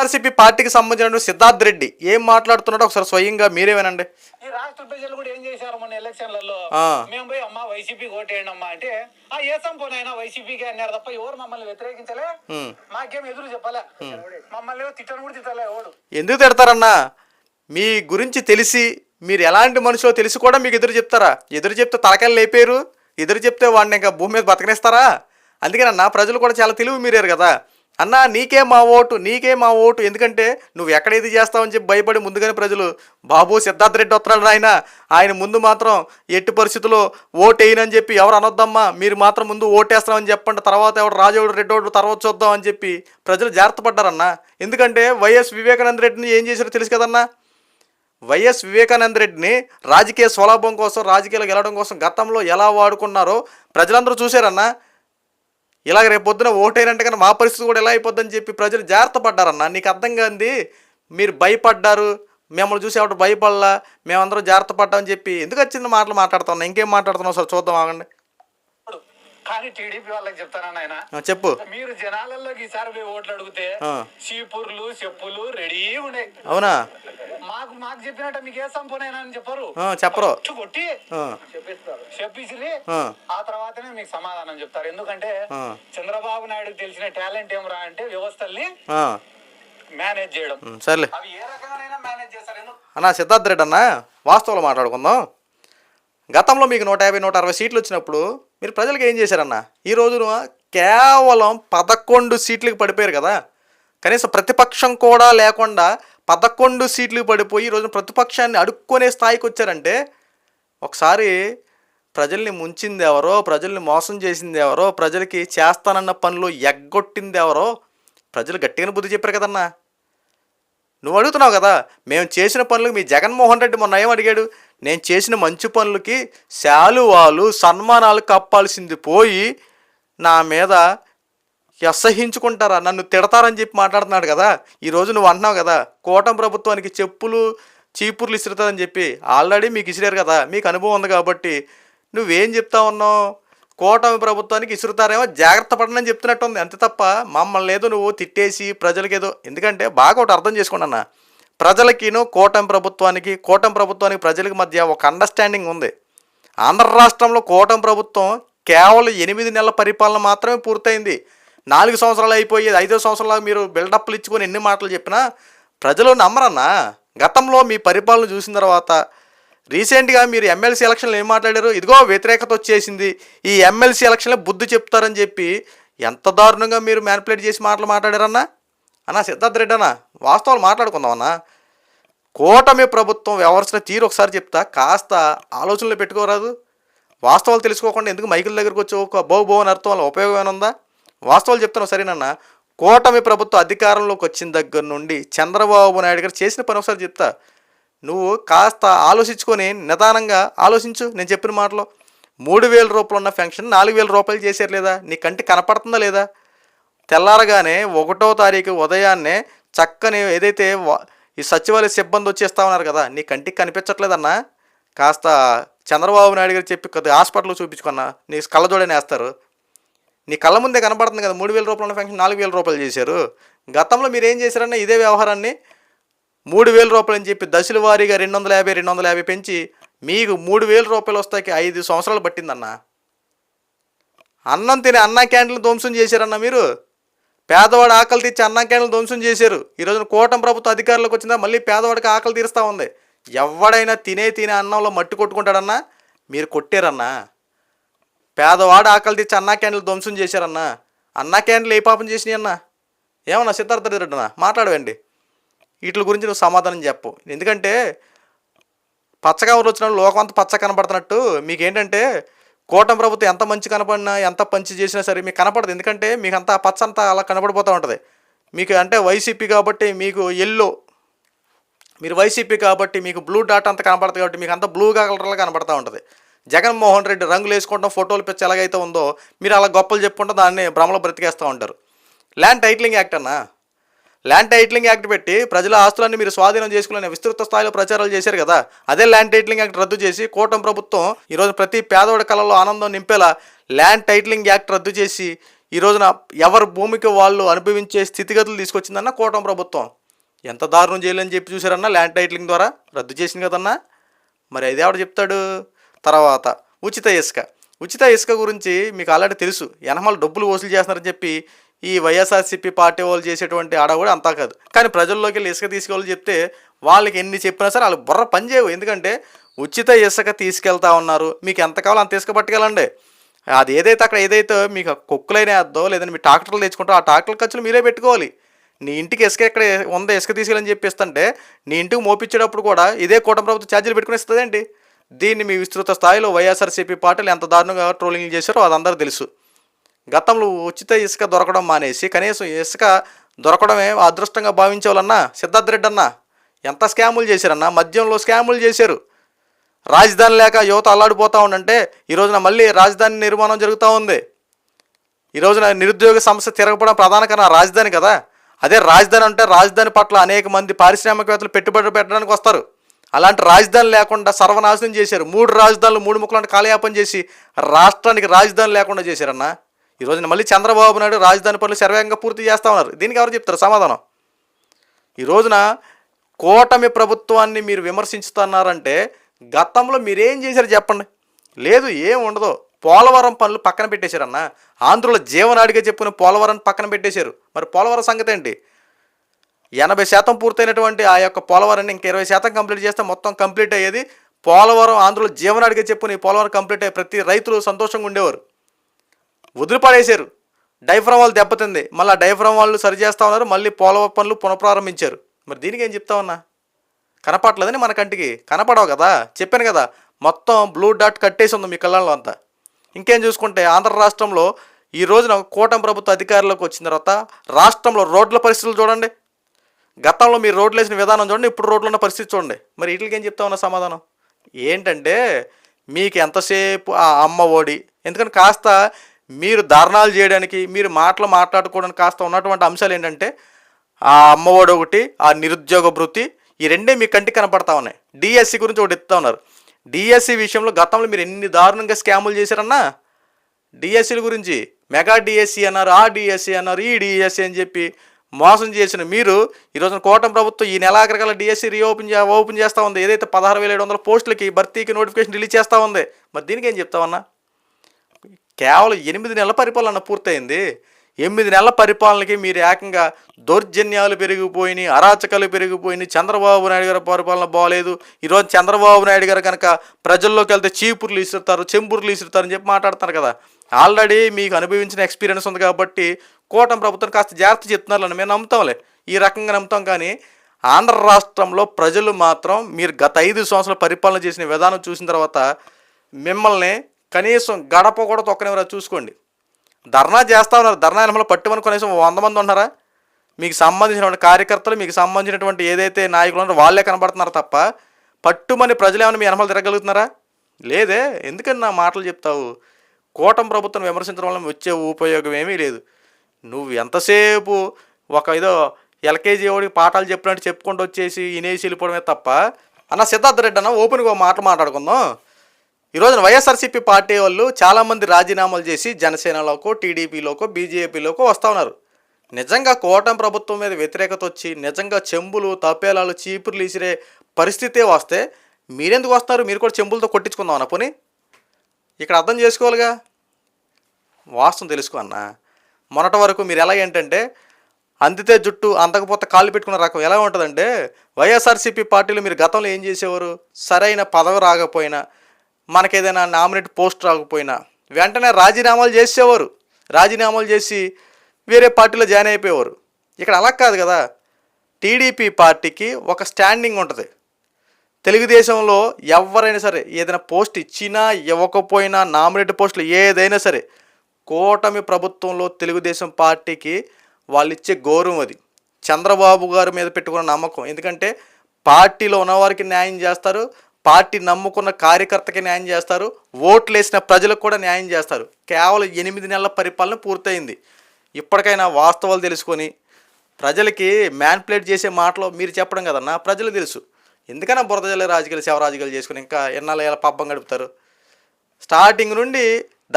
RCP పార్టీకి సంబంధించిన సిద్ధార్థ్ రెడ్డి ఏం మాట్లాడుతున్నాడో ఒకసారి స్వయంగా మీరే వినండి. ఈ రాష్ట్ర ప్రజలు కూడా ఏం చేశారు మొన్న ఎలక్షన్లలో. మేము పోయి అమ్మా వైసీపీ ఓటేయండి అమ్మా అంటే ఆ ఏసం పోనైనా వైసీపీకి అన్నారు తప్ప ఎవరు మమ్మల్ని వ్యతిరేకించలే. మాకేం ఎదురు చెప్పలే. మమ్మల్ని తిట్టను కూడా తిట్టలే ఎవడు ఎందుకు తిడతారన్నా? మీ గురించి తెలిసి మీరు ఎలాంటి మనుషులో తెలిసి కూడా మీకు ఎదురు చెప్తారా? ఎదురు చెప్తే తలకాయలు లేపారు ఎదురు చెప్తే వాడిని ఇంకా భూమి మీద బతకనిస్తారా? అందుకేనన్నా ప్రజలు కూడా చాలా తెలివి మీరారు కదా. అన్నా నీకే మా ఓటు నీకే మా ఓటు. ఎందుకంటే నువ్వు ఎక్కడ ఇది చేస్తావని చెప్పి భయపడి ముందుగానే ప్రజలు బాబు సిద్ధార్థ రెడ్డి వస్తున్నాడు ఆయన ఆయన ముందు మాత్రం ఎట్టి పరిస్థితుల్లో ఓటు వేయనని చెప్పి ఎవరు అనొద్దమ్మా మీరు మాత్రం ముందు ఓటేస్తామని చెప్పండి. తర్వాత ఎవడు రాజోడు రెడ్డోడు తర్వాత చూద్దాం అని చెప్పి ప్రజలు జాగ్రత్త పడ్డారన్నా. ఎందుకంటే వైఎస్ వివేకానంద రెడ్డిని ఏం చేశారో తెలుసు కదన్నా? వైఎస్ వివేకానంద రెడ్డిని రాజకీయ స్వలాభం కోసం రాజకీయాలు గెలవడం కోసం గతంలో ఎలా వాడుకున్నారో ప్రజలందరూ చూశారన్నా. ఇలాగ రేపు పొద్దున ఓటైనంటే కానీ మా పరిస్థితి కూడా ఎలా అయిపోద్దని చెప్పి ప్రజలు జాగ్రత్త పడ్డారన్న నీకు అర్థం కాంది? మీరు భయపడ్డారు మిమ్మల్ని చూసి ఎవరు భయపడలా మేమందరం జాగ్రత్త పడ్డామని చెప్పి ఎందుకు వచ్చింది మాటలు మాట్లాడుతున్నాం ఇంకేం మాట్లాడుతున్నావు? సార్ చూద్దాం ఆగండి. కానీ టీడీపీ వాళ్ళకి ఆయన చెప్పు. మీరు జనాలలోకి ఈసారి ఓట్లు అడిగితే. చీపుర్లు చెప్పులు రెడీ ఉన్నాయి. అవునా? మాకు చెప్పినట్టు మీకు ఏ సంపూర్ణైనా అని చెప్పరు. చెప్పరు. కొట్టి ఆ, చెప్పిసిరి ఆ, తర్వాతనే మీకు సమాధానం చెప్తారు. ఎందుకంటే. చంద్రబాబు నాయుడుకి తెలిసిన టాలెంట్ ఏమరా అంటే వ్యవస్థల్ని మేనేజ్ చేయడం. సర్లే. అవి ఏ రకంగానైనా మేనేజ్ చేస్తారు. అన్న సిద్ధార్థ రెడ్డి అన్న వాస్తవంలో మాట్లాడుకుందాం. గతంలో మీకు నూట యాభై నూట అరవై సీట్లు వచ్చినప్పుడు మీరు ప్రజలకు ఏం చేశారన్న? ఈ రోజున కేవలం పదకొండు సీట్లకు పడిపోయారు కదా. కనీసం ప్రతిపక్షం కూడా లేకుండా పదకొండు సీట్లు పడిపోయి ఈరోజు రోజున ప్రతిపక్షాన్ని అడుక్కునే స్థాయికి వచ్చారంటే ఒకసారి ప్రజల్ని ముంచింది ఎవరో ప్రజల్ని మోసం చేసింది ఎవరో ప్రజలకి చేస్తానన్న పనులు ఎగ్గొట్టింది ఎవరో ప్రజలు గట్టిగానే బుద్ధి చెప్పారు కదన్నా. నువ్వు అడుగుతున్నావు కదా మేము చేసిన పనులకు మీ జగన్మోహన్ రెడ్డి మొన్న ఏం అడిగాడు? నేను చేసిన మంచి పనులకి శాలువాలు సన్మానాలు కప్పాల్సింది పోయి నా మీద అసహించుకుంటారా? నన్ను తిడతారని చెప్పి మాట్లాడుతున్నాడు కదా. ఈ రోజు నువ్వు అంటున్నావు కదా కూటమి ప్రభుత్వానికి చెప్పులు చీపుర్లు ఇసురుతుందని చెప్పి. ఆల్రెడీ మీకు ఇసిరారు కదా మీకు అనుభవం ఉంది కాబట్టి. నువ్వేం చెప్తా ఉన్నావు? కూటమి ప్రభుత్వానికి ఇసురుతారేమో జాగ్రత్త పడనని చెప్తున్నట్టుంది. అంతే తప్ప మమ్మల్ని ఏదో నువ్వు తిట్టేసి ప్రజలకేదో ఎందుకంటే బాగా ఒకటి అర్థం చేసుకోండి అన్న. ప్రజలకిను కూటమి ప్రభుత్వానికి కూటమి ప్రభుత్వానికి ప్రజలకి మధ్య ఒక అండర్స్టాండింగ్ ఉంది. ఆంధ్ర రాష్ట్రంలో కూటమి ప్రభుత్వం కేవలం ఎనిమిది నెలల పరిపాలన మాత్రమే పూర్తయింది. నాలుగు సంవత్సరాలు అయిపోయేది ఐదో సంవత్సరాలు మీరు బిల్డప్లు ఇచ్చుకొని ఎన్ని మాటలు చెప్పినా ప్రజలు నమ్మరన్నా. గతంలో మీ పరిపాలన చూసిన తర్వాత రీసెంట్గా మీరు ఎమ్మెల్సీ ఎలక్షన్లు ఏం మాట్లాడారు? ఇదిగో వ్యతిరేకత వచ్చేసింది. ఈ ఎమ్మెల్సీ ఎలక్షన్లో బుద్ధి చెప్తారని చెప్పి ఎంత దారుణంగా మీరు మ్యానిపులేట్ చేసి మాటలు మాట్లాడారన్నా? అన్నా సిద్ధార్థ రెడ్డి అన్న వాస్తవాలు మాట్లాడుకుందామన్నా. కూటమి ప్రభుత్వం వ్యవహరిస్తున్న తీరు ఒకసారి చెప్తా. కాస్త ఆలోచనలో పెట్టుకోరాదు. వాస్తవాలు తెలుసుకోకుండా ఎందుకు మైకుల దగ్గరకు వచ్చి ఒక బహు అని అర్థం వల్ల ఉపయోగం ఏమైనా ఉందా? వాస్తవాలు చెప్తున్నావు సరేనన్నా? కూటమి ప్రభుత్వం అధికారంలోకి వచ్చిన దగ్గర నుండి చంద్రబాబు నాయుడు గారు చేసిన పని ఒకసారి చెప్తా. నువ్వు కాస్త ఆలోచించుకొని నిదానంగా ఆలోచించు నేను చెప్పిన మాటలో. మూడు వేల రూపాయలు ఉన్న ఫంక్షన్ నాలుగు వేల రూపాయలు చేశారు లేదా? నీ కంటి కనపడుతుందా లేదా? తెల్లారగానే ఒకటో తారీఖు ఉదయాన్నే చక్కని ఏదైతే ఈ సచివాలయ సిబ్బంది వచ్చేస్తా ఉన్నారు కదా నీ కంటికి కనిపించట్లేదన్నా? కాస్త చంద్రబాబు నాయుడు గారు చెప్పి కొద్దిగా హాస్పిటల్లో చూపించుకున్నా నీ కళ్ళజోడనే వేస్తారు నీ కళ్ళ ముందే కనబడుతుంది కదా మూడు వేల రూపాయల ఫంక్షన్ నాలుగు వేల రూపాయలు చేశారు. గతంలో మీరు ఏం చేశారన్న ఇదే వ్యవహారాన్ని? మూడు వేల రూపాయలు అని చెప్పి దశల వారీగా రెండు వందల యాభై రెండు వందల యాభై పెంచి మీకు మూడు వేల రూపాయలు వస్తాకి ఐదు సంవత్సరాలు పట్టిందన్న. అన్నం తిని అన్న క్యాంటీన్లు ధ్వంసం చేశారన్న మీరు? పేదవాడు ఆకలి తీర్చి అన్న క్యాంటీన్లు ధ్వంసం చేశారు. ఈ రోజున కూటమి ప్రభుత్వ అధికారులకు వచ్చిందా మళ్ళీ పేదవాడికి ఆకలి తీరుస్తూ ఉంది. ఎవడైనా తినే తినే అన్నంలో మట్టి కొట్టుకుంటాడన్నా మీరు కొట్టారన్నా. పేదవాడు ఆకలి తెచ్చి అన్నా క్యాండిల్ ధ్వంసం చేశారన్నా అన్నా క్యాండిల్ ఏ పాపం చేసినాయి అన్నా? ఏమన్నా సిద్ధార్థ రెడ్డి మాట్లాడవండి. వీటి గురించి నువ్వు సమాధానం చెప్పు. ఎందుకంటే పచ్చగా వచ్చిన లోకం అంతా పచ్చ కనపడుతున్నట్టు మీకేంటంటే కూటమి ప్రభుత్వం ఎంత మంచి కనపడినా ఎంత పంచి చేసినా సరే మీకు కనపడదు. ఎందుకంటే మీకు అంతా పచ్చ అంతా అలా కనపడిపోతూ ఉంటుంది. మీకు అంటే వైసీపీ కాబట్టి మీకు ఎల్లో మీరు వైసీపీ కాబట్టి మీకు బ్లూ డాట్ అంతా కనపడుతుంది కాబట్టి మీకు అంతా బ్లూగా కలర్లో కనపడతా ఉంటుంది. జగన్మోహన్ రెడ్డి రంగులు వేసుకోవడం ఫోటోలు పిచ్చి ఎలాగైతే ఉందో మీరు అలా గొప్పలు చెప్పుకుంటే దాన్ని భ్రమలో బ్రతికేస్తూ ఉంటారు. ల్యాండ్ టైటిలింగ్ యాక్ట్ అన్నా. ల్యాండ్ టైటిలింగ్ యాక్ట్ పెట్టి ప్రజల ఆస్తులన్నీ మీరు స్వాధీనం చేసుకునే విస్తృత స్థాయిలో ప్రచారాలు చేశారు కదా అదే ల్యాండ్ టైటిలింగ్ యాక్ట్ రద్దు చేసి కూటమి ప్రభుత్వం ఈరోజు ప్రతి పేదవాడి కళలో ఆనందం నింపేలా ల్యాండ్ టైటిలింగ్ యాక్ట్ రద్దు చేసి ఈ రోజున ఎవరి భూమికి వాళ్ళు అనుభవించే స్థితిగతులు తీసుకొచ్చిందన్న కూటమి ప్రభుత్వం. ఎంత దారుణం చేయాలని చెప్పి చూసారన్నా ల్యాండ్ టైటిలింగ్ ద్వారా? రద్దు చేసింది కదన్నా. మరి అది ఎవడు చెప్తాడు. తర్వాత ఉచిత ఇసుక. ఉచిత ఇసుక గురించి మీకు ఆల్రెడీ తెలుసు. ఎనమల డబ్బులు వసూలు చేస్తున్నారని చెప్పి ఈ వైఎస్ఆర్సీపీ పార్టీ వాళ్ళు చేసేటువంటి ఆడవాడు అంతా కాదు. కానీ ప్రజల్లోకి వెళ్ళి ఇసుక తీసుకెళ్ళి చెప్తే వాళ్ళకి ఎన్ని చెప్పినా సరే వాళ్ళు బుర్ర పనిచేయవు ఎందుకంటే ఉచిత ఇసుక తీసుకెళ్తా ఉన్నారు. మీకు ఎంత కావాలో అంత ఇసుక పట్టుకెళ్ళండి. అది ఏదైతే అక్కడ ఏదైతే మీకు కుక్కలైన వేద్దో లేదంటే మీ ట్రాక్టర్లు తెచ్చుకుంటారో ఆ ట్రాక్టర్ ఖర్చులు మీరే పెట్టుకోవాలి. నీ ఇంటికి ఇసుక ఎక్కడ ఉందో ఇసుక తీసుకెళ్ళని చెప్పిస్తుంటే నీ ఇంటికి మోపించేటప్పుడు కూడా ఇదే కూటమి ప్రభుత్వం ఛార్జీలు పెట్టుకుని ఇస్తుందండి దీన్ని మీ విస్తృత స్థాయిలో వైఎస్ఆర్సీపీ పార్టీలు ఎంత దారుణంగా ట్రోలింగ్ చేశారో అదందరూ తెలుసు. గతంలో ఉచిత ఇసుక దొరకడం మానేసి కనీసం ఇసుక దొరకడమే అదృష్టంగా భావించేవాళ్ళన్నా సిద్ధార్థ రెడ్డి అన్న ఎంత స్కాములు చేశారన్నా మద్యంలో స్కాములు చేశారు. రాజధాని లేక యువత అల్లాడిపోతూ ఉండంటే ఈ రోజున మళ్ళీ రాజధాని నిర్మాణం జరుగుతూ ఉంది. ఈ రోజున నిరుద్యోగ సమస్య తిరగపడం ప్రధాన కారణం రాజధాని కదా. అదే రాజధాని అంటే రాజధాని పట్ల అనేక మంది పారిశ్రామికవేత్తలు పెట్టుబడులు పెట్టడానికి వస్తారు. అలాంటి రాజధాని లేకుండా సర్వనాశనం చేశారు. మూడు రాజధానులు మూడు ముక్కలను కాలయాపన చేసి రాష్ట్రానికి రాజధాని లేకుండా చేశారన్న. ఈ రోజున మళ్ళీ చంద్రబాబు నాయుడు రాజధాని పనులు శరవేగంగా పూర్తి చేస్తా ఉన్నారు. దీనికి ఎవరు చెప్తారు? సమాధానం. ఈ రోజున కూటమి ప్రభుత్వాన్ని మీరు విమర్శించుతున్నారంటే గతంలో మీరేం చేశారు చెప్పండి. లేదు ఏం ఉండదు. పోలవరం పనులు పక్కన పెట్టేశారన్న. ఆంధ్రుల జీవనాడిగా చెప్పుకునే పోలవరం పక్కన పెట్టేశారు. మరి పోలవరం సంగతి ఏంటి? ఎనభై శాతం పూర్తయినటువంటి ఆ యొక్క పోలవరాన్ని ఇంక ఇరవై శాతం కంప్లీట్ చేస్తే మొత్తం కంప్లీట్ అయ్యేది పోలవరం ఆంధ్రలో జీవనాడిగా చెప్పుకుని పోలవరం కంప్లీట్ అయ్యే ప్రతి రైతులు సంతోషంగా ఉండేవారు. వదిలిపడేశారు. డైఫ్రమ్ వాళ్ళు దెబ్బతింది. మళ్ళీ ఆ వాళ్ళు సరి చేస్తా ఉన్నారు. మళ్ళీ పోలవరం పనులు పునఃప్రారంభించారు. మరి దీనికి ఏం చెప్తా ఉన్నా కనపడలేదని మన కంటికి. కనపడవు కదా. చెప్పాను కదా. మొత్తం బ్లూ డాట్ కట్టేసి ఉంది మీ కళ్ళల్లో అంతా. ఇంకేం చూసుకుంటే ఆంధ్ర రాష్ట్రంలో ఈ రోజున కూటమి ప్రభుత్వ అధికారులకు వచ్చిన తర్వాత రాష్ట్రంలో రోడ్ల పరిస్థితులు చూడండి. గతంలో మీరు రోడ్లు వేసిన విధానం చూడండి ఇప్పుడు రోడ్లు ఉన్న పరిస్థితి చూడండి. మరి వీటికి ఏం చెప్తా ఉన్న సమాధానం? ఏంటంటే మీకు ఎంతసేపు ఆ అమ్మ ఓడి ఎందుకంటే కాస్త మీరు ధర్నాలు చేయడానికి మీరు మాటలు మాట్లాడుకోవడానికి కాస్త ఉన్నటువంటి అంశాలు ఏంటంటే ఆ అమ్మఒడి ఒకటి ఆ నిరుద్యోగ భృతి ఈ రెండే మీ కంటికి కనపడతా ఉన్నాయి. డిఎస్సి గురించి ఒకటి ఇస్తా ఉన్నారు. డిఎస్సి విషయంలో గతంలో మీరు ఎన్ని దారుణంగా స్కాములు చేశారన్నా డిఎస్సీల గురించి మెగా డిఎస్సి అన్నారు ఆ డిఎస్సి అన్నారు ఈ డిఎస్సి అని చెప్పి మోసం చేసిన మీరు ఈరోజు కూటమి ప్రభుత్వం ఈ నెలాఖరికల్లా డిఎస్సి రీఓపెన్ చే ఓపెన్ చేస్తూ ఉంది. ఏదైతే పదహారు వేల ఏడు వందల పోస్టులకి భర్తీకి నోటిఫికేషన్ రిలీజ్ చేస్తూ ఉంది. మరి దీనికి ఏం చెప్తామన్నా కేవలం ఎనిమిది నెలల పరిపాలన పూర్తయింది. ఎనిమిది నెలల పరిపాలనకి మీరు ఏకంగా దౌర్జన్యాలు పెరిగిపోయినాయి అరాచకాలు పెరిగిపోయినాయి. చంద్రబాబు నాయుడు గారి పరిపాలన బాగలేదు ఈరోజు చంద్రబాబు నాయుడు గారు కనుక ప్రజల్లోకి వెళ్తే చీపుర్లు ఇసురుతారు చెంబుర్లు ఇసురుతారు అని చెప్పి మాట్లాడుతున్నారు కదా. ఆల్రెడీ మీకు అనుభవించిన ఎక్స్పీరియన్స్ ఉంది కాబట్టి కూటమి ప్రభుత్వం కాస్త జాగ్రత్త చెప్తున్నారని మేము నమ్ముతాంలే. ఈ రకంగా నమ్ముతాం కానీ ఆంధ్ర రాష్ట్రంలో ప్రజలు మాత్రం మీరు గత ఐదు సంవత్సరాల పరిపాలన చేసిన విధానం చూసిన తర్వాత మిమ్మల్ని కనీసం గడప కూడా తొక్కనివరా చూసుకోండి. ధర్నా చేస్తా ఉన్నారు. ధర్నా ఎనమలో పట్టుమని కనీసం వంద మంది ఉన్నారా? మీకు సంబంధించినటువంటి కార్యకర్తలు మీకు సంబంధించినటువంటి ఏదైతే నాయకులు ఉన్నారో వాళ్ళే కనబడుతున్నారు తప్ప పట్టుమని ప్రజలు ఏమైనా మీ ఎనమలు తిరగలుగుతున్నారా లేదే. ఎందుకని నా మాటలు చెప్తావు? కూటమి ప్రభుత్వం విమర్శించడం వల్ల వచ్చే ఉపయోగం ఏమీ లేదు. నువ్వు ఎంతసేపు ఒక ఏదో ఎల్కేజీ వాడికి పాఠాలు చెప్పినట్టు చెప్పుకుంటూ వచ్చేసి ఇనేసి వెళ్ళిపోవడమే తప్ప అన్న సిద్ధార్థ రెడ్డి అన్న ఓపెన్గా మాట మాట్లాడుకుందాం. ఈరోజు వైఎస్ఆర్సీపీ పార్టీ వాళ్ళు చాలామంది రాజీనామాలు చేసి జనసేనలోకో టీడీపీలోకో బీజేపీలోకో వస్తూ ఉన్నారు. నిజంగా కూటమి ప్రభుత్వం మీద వ్యతిరేకత వచ్చి నిజంగా చెంబులు తపేలాలు చీపుర్లు ఇసిరే పరిస్థితే వస్తే మీరెందుకు వస్తారు మీరు కూడా చెంబులతో కొట్టించుకుందాం అన్న పోనీ. ఇక్కడ అర్థం చేసుకోవాలిగా. వాస్తవం తెలుసుకో అన్న. మొన్నటి వరకు మీరు ఎలా ఏంటంటే అందితే జుట్టు అందకపోతే కాళ్ళు పెట్టుకున్న రకం ఎలా ఉంటుందంటే వైఎస్ఆర్సీపీ పార్టీలు మీరు గతంలో ఏం చేసేవారు? సరైన పదవి రాకపోయినా మనకేదైనా నామినేట్ పోస్ట్ రాకపోయినా వెంటనే రాజీనామాలు చేసేవారు. రాజీనామాలు చేసి వేరే పార్టీలో జాయిన్ అయిపోయేవారు. ఇక్కడ అలా కాదు కదా. టీడీపీ పార్టీకి ఒక స్టాండింగ్ ఉంటుంది. తెలుగుదేశంలో ఎవరైనా సరే ఏదైనా పోస్ట్ ఇచ్చినా ఇవ్వకపోయినా నామినేట్ పోస్టులు ఏదైనా సరే కూటమి ప్రభుత్వంలో తెలుగుదేశం పార్టీకి వాళ్ళు ఇచ్చే గౌరవం అది. చంద్రబాబు గారి మీద పెట్టుకున్న నమ్మకం. ఎందుకంటే పార్టీలో ఉన్నవారికి న్యాయం చేస్తారు పార్టీ నమ్ముకున్న కార్యకర్తకి న్యాయం చేస్తారు ఓట్లు వేసిన ప్రజలకు కూడా న్యాయం చేస్తారు. కేవలం ఎనిమిది నెలల పరిపాలన పూర్తయింది. ఇప్పటికైనా వాస్తవాలు తెలుసుకొని ప్రజలకి మ్యాన్ప్లేట్ చేసే మాటలు మీరు చెప్పడం కదన్నా ప్రజలు తెలుసు. ఎందుకన్నా బురద జల్లే రాజకీయాలు శవ రాజకీయాలు చేసుకుని ఇంకా ఎన్నాళ్ళు ఎలా పబ్బం గడుపుతారు. స్టార్టింగ్ నుండి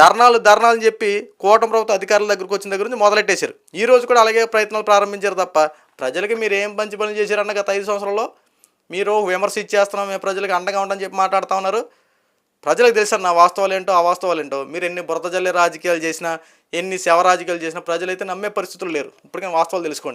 ధర్నాలు ధర్నాలు అని చెప్పి కూటమి ప్రభుత్వ అధికారుల దగ్గరకు వచ్చిన దగ్గర నుంచి మొదలెట్టేశారు. ఈ రోజు కూడా అలాగే ప్రయత్నాలు ప్రారంభించారు తప్ప ప్రజలకి మీరు ఏం మంచి పనులు చేశారన్న గత ఐదు సంవత్సరాల్లో మీరు విమర్శ ఇచ్చేస్తున్నాం మేము ప్రజలకు అండగా ఉండని చెప్పి మాట్లాడుతూ ఉన్నారు. ప్రజలకు తెలుసు నా వాస్తవాలు ఏంటో అవాస్తవాలు ఏంటో మీరు ఎన్ని బురద జల్లే రాజకీయాలు చేసినా ఎన్ని శవ రాజకీయాలు చేసినా ప్రజలైతే నమ్మే పరిస్థితులు లేరు. ఇప్పటికైనా వాస్తవాలు తెలుసుకోండి.